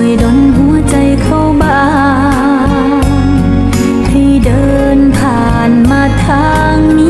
วยดนหัวใจเข้าบ้างให้เดินผ่านมาทางนี้